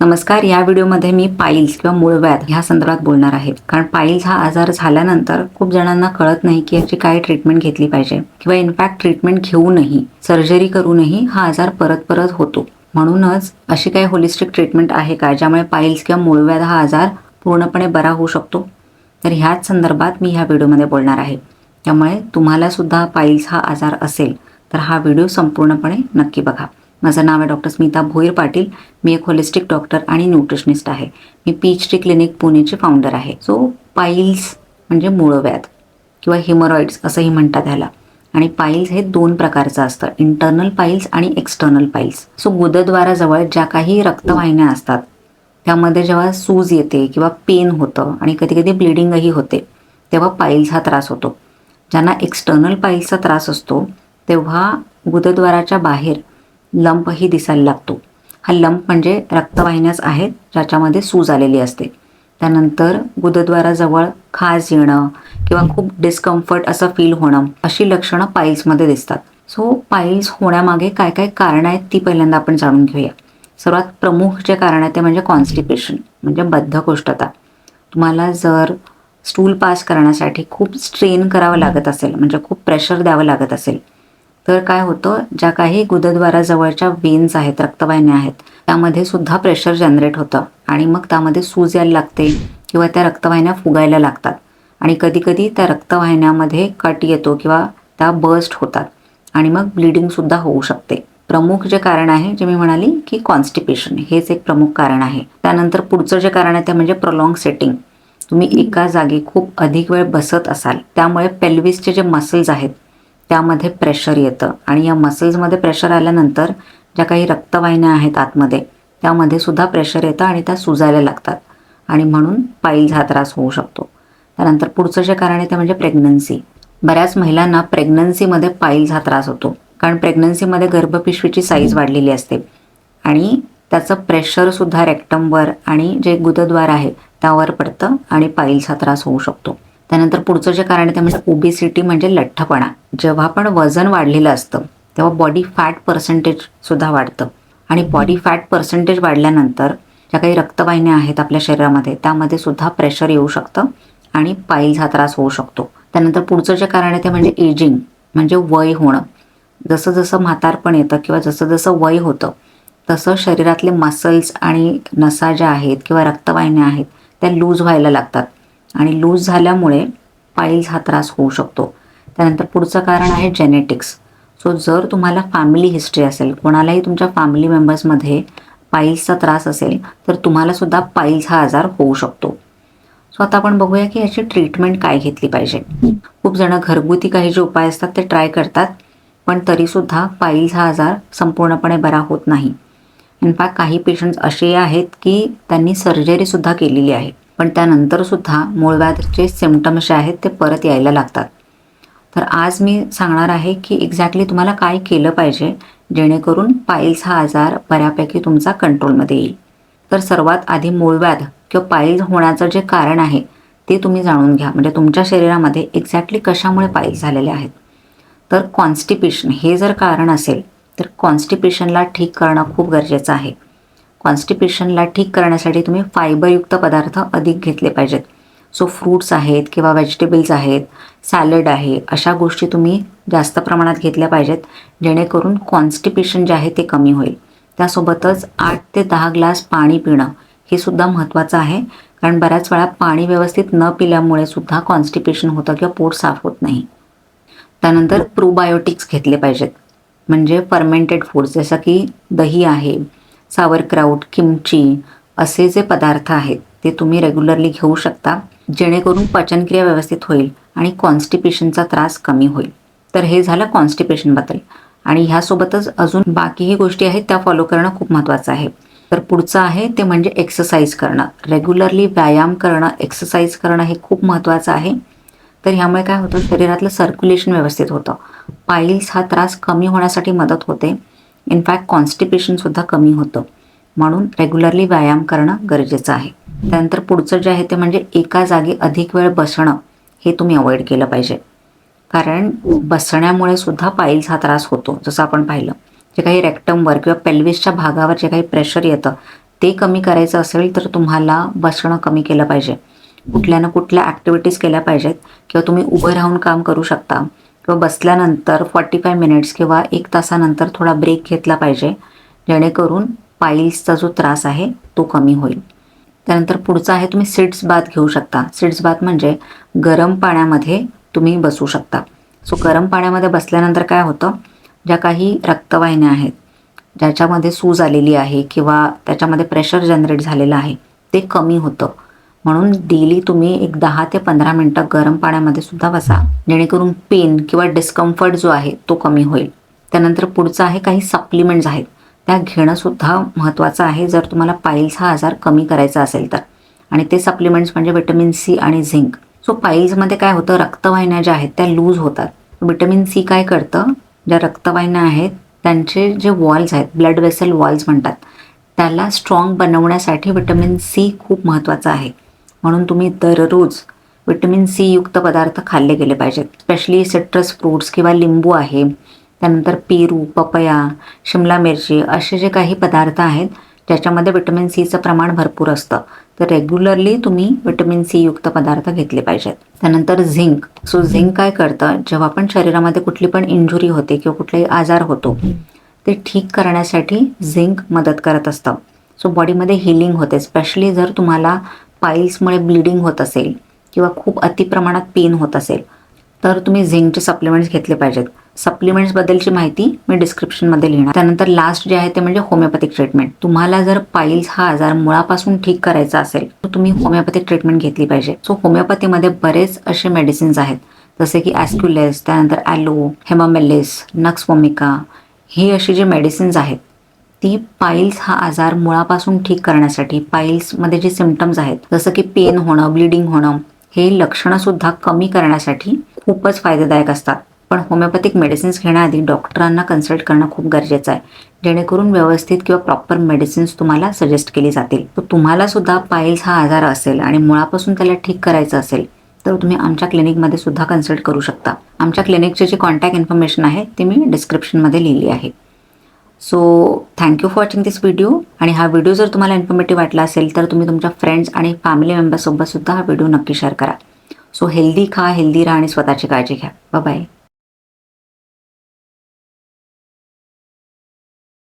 नमस्कार या व्हिडिओमध्ये मी पाईल्स किंवा मूळव्याध ह्या संदर्भात बोलणार आहे. कारण पाईल्स हा आजार झाल्यानंतर खूप जणांना कळत नाही की याची काय ट्रीटमेंट घेतली पाहिजे किंवा इनफॅक्ट ट्रीटमेंट घेऊनही सर्जरी करूनही हा आजार परत परत होतो. म्हणूनच अशी काही होलिस्टिक ट्रीटमेंट आहे का ज्यामुळे पाईल्स किंवा मूळव्याध हा आजार पूर्णपणे बरा होऊ शकतो? तर ह्याच संदर्भात मी ह्या व्हिडिओमध्ये बोलणार आहे. त्यामुळे तुम्हाला सुद्धा पाईल्स हा आजार असेल तर हा व्हिडिओ संपूर्णपणे नक्की बघा. माझं नाव आहे डॉक्टर स्मिता भोईर पाटील. मी एक होलिस्टिक डॉक्टर आणि न्यूट्रिशनिस्ट आहे. मी पीच टी क्लिनिक पुणेची फाउंडर आहे. सो पाईल्स म्हणजे मूळव्याध किंवा हिमरॉइड्स असंही म्हणतात ह्याला. आणि पाईल्स हे दोन प्रकारचं असतं. इंटरनल पाईल्स आणि एक्सटर्नल पाईल्स सो गुदद्वाराजवळ ज्या काही रक्तवाहिन्या असतात त्यामध्ये जेव्हा सूज येते किंवा पेन होतं आणि कधी कधी ब्लिडिंगही होते तेव्हा पाईल्स हा त्रास होतो. ज्यांना एक्सटर्नल पाईल्सचा त्रास असतो तेव्हा गुदद्वाराच्या बाहेर लंपही दिसायला लागतो. हा लंप म्हणजे रक्तवाहिन्याच आहेत ज्याच्यामध्ये सूज आलेली असते. त्यानंतर गुदद्वाराजवळ खाज येणं किंवा खूप डिस्कम्फर्ट असं फील होणं अशी लक्षणं पाईल्समध्ये दिसतात. सो पाईल्स होण्यामागे काय काय कारणं आहेत ती पहिल्यांदा आपण जाणून घेऊया. सर्वात प्रमुख जे कारण आहे ते म्हणजे कॉन्स्टिपेशन म्हणजे बद्धकोष्ठता. तुम्हाला जर स्टूल पास करण्यासाठी खूप स्ट्रेन करावं लागत असेल म्हणजे खूप प्रेशर द्यावं लागत असेल तर काय होतं ज्या काही गुदद्वाराजवळच्या वेन्स आहेत रक्तवाहिन्या आहेत त्यामध्ये सुद्धा प्रेशर जनरेट होतं. आणि मग त्यामध्ये सूज यायला लागते किंवा त्या रक्तवाहिन्या फुगायला लागतात. आणि कधी कधी त्या रक्तवाहिन्यामध्ये कट येतो किंवा त्या बस्ट होतात. आणि मग ब्लिडिंगसुद्धा होऊ शकते. प्रमुख जे कारण आहे जे मी म्हणाली की कॉन्स्टिपेशन हेच एक प्रमुख कारण आहे. त्यानंतर पुढचं जे कारण आहे ते म्हणजे प्रोलॉंग सेटिंग तुम्ही एका जागी खूप अधिक वेळ बसत असाल त्यामुळे पेल्विसचे जे मसल्स आहेत त्यामध्ये प्रेशर येतं. आणि या मसल्समध्ये प्रेशर आल्यानंतर ज्या काही रक्तवाहिन्या आहेत आतमध्ये त्यामध्ये सुद्धा प्रेशर येतं आणि त्या सुजायला लागतात. आणि म्हणून पाईल्स हा त्रास होऊ शकतो. त्यानंतर पुढचं जे कारण आहे ते म्हणजे प्रेग्नन्सी बऱ्याच महिलांना प्रेग्नन्सीमध्ये पाईल्स हा त्रास होतो. कारण प्रेग्नन्सीमध्ये गर्भपिशवीची साईज वाढलेली असते. आणि त्याचं प्रेशरसुद्धा रेक्टमवर आणि जे गुदद्वार आहे त्यावर पडतं आणि पायीलचा त्रास होऊ शकतो. त्यानंतर पुढचं जे कारण आहे ते म्हणजे ओबेसिटी म्हणजे लठ्ठपणा. जेव्हा पण वजन वाढलेलं असतं तेव्हा बॉडी फॅट पर्सेंटेज सुद्धा वाढतं. आणि बॉडी फॅट पर्सेंटेज वाढल्यानंतर ज्या काही रक्तवाहिन्या आहेत आपल्या शरीरामध्ये त्यामध्ये सुद्धा प्रेशर येऊ शकतं आणि पायीचा त्रास होऊ शकतो. त्यानंतर पुढचं जे कारण आहे ते म्हणजे एजिंग म्हणजे वय होणं. जसं जसं म्हातारपण येतं किंवा जसं जसं वय होतं तसं शरीरातले मसल्स आणि नसा ज्या आहेत किंवा रक्तवाहिन्या आहेत त्या लूज व्हायला लागतात. आणि लूज झाल्यामुळे पाईल्स हा त्रास होऊ शकतो. त्यानंतर पुढचं कारण आहे जेनेटिक्स सो जर तुम्हाला फॅमिली हिस्ट्री असेल कोणालाही तुमच्या फॅमिली मेंबर्समध्ये पाईल्सचा त्रास असेल तर तुम्हालासुद्धा पाईल्स हा आजार होऊ शकतो. सो आता आपण बघूया की याची ट्रीटमेंट काय घेतली पाहिजे. खूप जण घरगुती काही जे उपाय असतात ते ट्राय करतात पण तरीसुद्धा पाईल्स हा आजार संपूर्णपणे बरा होत नाही. इनफॅक्ट काही पेशंट्स असे आहेत की त्यांनी सर्जरीसुद्धा केलेली आहे. पण त्यानंतरसुद्धा मूळव्याधचे सिमटम्स जे आहेत ते परत यायला लागतात. तर आज मी सांगणार आहे की एक्झॅक्टली तुम्हाला काय केलं पाहिजे जेणेकरून पाईल्स हा आजार बऱ्यापैकी तुमचा कंट्रोलमध्ये येईल. तर सर्वात आधी मूळव्याध किंवा पाईल्स होण्याचं जे कारण आहे ते तुम्ही जाणून घ्या. म्हणजे तुमच्या शरीरामध्ये एक्झॅक्टली कशामुळे पाईल्स झालेले आहेत. तर कॉन्स्टिपेशन हे जर कारण असेल तर कॉन्स्टिपेशनला ठीक करणं खूप गरजेचं आहे. कॉन्स्टिपेशनला ठीक करण्यासाठी तुम्ही फायबरयुक्त पदार्थ अधिक घेतले पाहिजेत. सो फ्रूट्स आहेत किंवा व्हेजिटेबल्स आहेत सॅलड आहे अशा गोष्टी तुम्ही जास्त प्रमाणात घेतल्या पाहिजेत जेणेकरून कॉन्स्टिपेशन जे आहे ते कमी होईल. त्यासोबतच आठ ते दहा ग्लास पाणी पिणं हे सुद्धा महत्त्वाचं आहे कारण बऱ्याच वेळा पाणी व्यवस्थित न पिल्यामुळे सुद्धा कॉन्स्टिपेशन होतं किंवा पोट साफ होत नाही. त्यानंतर प्रोबायोटिक्स घेतले पाहिजेत. म्हणजे फर्मेंटेड फूड्स जसं की दही आहे सावरक्राऊट किमची असे जे पदार्थ आहेत ते तुम्ही रेग्युलरली घेऊ शकता जेणेकरून पचनक्रिया व्यवस्थित होईल आणि कॉन्स्टिपेशनचा त्रास कमी होईल. तर हे झालं कॉन्स्टिपेशनबद्दल आणि ह्यासोबतच अजून बाकीही गोष्टी आहेत त्या फॉलो करणं खूप महत्त्वाचं आहे. तर पुढचं आहे ते म्हणजे एक्सरसाइज करणं. रेग्युलरली व्यायाम करणं एक्सरसाइज करणं हे खूप महत्त्वाचं आहे. तर ह्यामुळे काय होतं शरीरातलं सर्क्युलेशन व्यवस्थित होतं. पाईल्स हा त्रास कमी होण्यासाठी मदत होते. इनफॅक्ट कॉन्स्टिपेशनसुद्धा कमी होतं. म्हणून रेग्युलरली व्यायाम करणं गरजेचं आहे. त्यानंतर पुढचं जे आहे ते म्हणजे एका जागी अधिक वेळ बसणं हे तुम्ही अवॉइड केलं पाहिजे. कारण बसण्यामुळे सुद्धा पाईल्स हा त्रास होतो जसं आपण पाहिलं. जे काही रेक्टमवर किंवा पेल्विसच्या भागावर जे काही प्रेशर येतं ते कमी करायचं असेल तर तुम्हाला बसणं कमी केलं पाहिजे. कुठल्या ना कुठल्या ॲक्टिव्हिटीज केल्या पाहिजेत किंवा तुम्ही उभं राहून काम करू शकता. किंवा बसल्यानंतर फॉर्टी फाय मिनिट्स किंवा एक तासानंतर थोडा ब्रेक घेतला पाहिजे. जेणेकरून पाईल्सचा जो त्रास आहे तो कमी होईल. त्यानंतर पुढचा आहे तुम्ही सिट्स बाथ घेऊ शकता. सिट्स बाथ म्हणजे गरम पाण्यामध्ये तुम्ही बसू शकता. सो गरम पाण्यामध्ये बसल्यानंतर काय होतं? ज्या काही रक्तवाहिन्या आहेत ज्याच्यामध्ये सूज आलेली आहे किंवा त्याच्यामध्ये प्रेशर जनरेट झालेलं आहे ते कमी होतं. म्हणून डेली तुम्ही एक दहा ते पंधरा मिनटं गरम पाण्यामध्ये सुद्धा बसा. जेणेकरून पेन किंवा डिस्कम्फर्ट जो आहे तो कमी होईल. त्यानंतर पुढचं आहे काही सप्लिमेंट्स आहेत. त्या घेणं सुद्धा महत्त्वाचं आहे. जर तुम्हाला पाईल्स हा आजार कमी करायचा असेल तर. आणि ते सप्लिमेंट्स म्हणजे विटॅमिन सी आणि झिंक सो पाईल्समध्ये काय होतं? रक्तवाहिन्या ज्या आहेत त्या लूज होतात. विटॅमिन सी काय करतं? ज्या रक्तवाहिन्या आहेत त्यांचे जे वॉल्स आहेत ब्लड वेसल वॉल्स म्हणतात त्याला स्ट्रॉंग बनवण्यासाठी विटॅमिन सी खूप महत्त्वाचं आहे. म्हणून तुम्ही दररोज विटॅमिन सी युक्त पदार्थ खाल्ले गेले पाहिजेत. स्पेशली सिट्रस फ्रूट्स किंवा लिंबू आहे. त्यानंतर पेरू पपया शिमला मिरची असे जे काही पदार्थ आहेत ज्याच्यामध्ये विटॅमिन सीचं प्रमाण भरपूर असतं. तर रेग्युलरली तुम्ही विटॅमिन सी युक्त पदार्थ घेतले पाहिजेत. त्यानंतर झिंक. सो झिंक काय करतं? जेव्हा पण शरीरामध्ये कुठली पण इंजुरी होते किंवा कुठलाही आजार होतो ते ठीक करण्यासाठी झिंक मदत करत असतं. सो बॉडीमध्ये हिलिंग होते. स्पेशली जर तुम्हाला पाईल्समुळे ब्लिडिंग होत असेल किंवा खूप अतिप्रमाणात पेन होत असेल तर तुम्ही झिंकचे सप्लिमेंट्स घेतले पाहिजेत. सप्लिमेंट्सबद्दलची माहिती मी डिस्क्रिप्शनमध्ये लिहिणार. त्यानंतर लास्ट जे आहे ते म्हणजे होमिओपॅथिक ट्रीटमेंट. तुम्हाला जर पाईल्स हा आजार मुळापासून ठीक करायचा असेल तर तुम्ही होमिओपॅथिक ट्रीटमेंट घेतली पाहिजे. सो होमिओपॅथीमध्ये बरेच असे मेडिसिन्स आहेत जसे की ॲस्क्युलेस त्यानंतर ॲलो हेमामेलिस नक्स वोमिका ही अशी जी मेडिसिन्स आहेत ती पाईल्स हा आजार मुळापासून ठीक करण्यासाठी पाईल्समध्ये जे सिमटम्स आहेत जसं की पेन होणं ब्लिडिंग होणं हे लक्षणं सुद्धा कमी करण्यासाठी खूपच फायदेदायक असतात. पण होमिओपॅथिक मेडिसिन्स घेण्याआधी डॉक्टरांना कन्सल्ट करणं खूप गरजेचं आहे. जेणेकरून व्यवस्थित किंवा प्रॉपर मेडिसिन्स तुम्हाला सजेस्ट केली जातील. तर तुम्हाला सुद्धा पाईल्स हा आजार असेल आणि मुळापासून त्याला ठीक करायचं असेल तर तुम्ही आमच्या क्लिनिकमध्ये सुद्धा कन्सल्ट करू शकता. आमच्या क्लिनिकचे जे कॉन्टॅक्ट इन्फॉर्मेशन आहे ते मी डिस्क्रिप्शनमध्ये लिहिली आहे. So thank you for watching this video आणि हा व्हिडिओ जर तुम्हाला इन्फॉर्मेटिव्ह वाटला असेल तर तुम्ही तुमच्या फ्रेंड्स आणि फॅमिली मेंबर्ससोबत सुद्धा हा व्हिडिओ नक्की शेअर करा. सो हेल्दी खा हेल्दी राहा आणि स्वतःची काळजी घ्या. बाय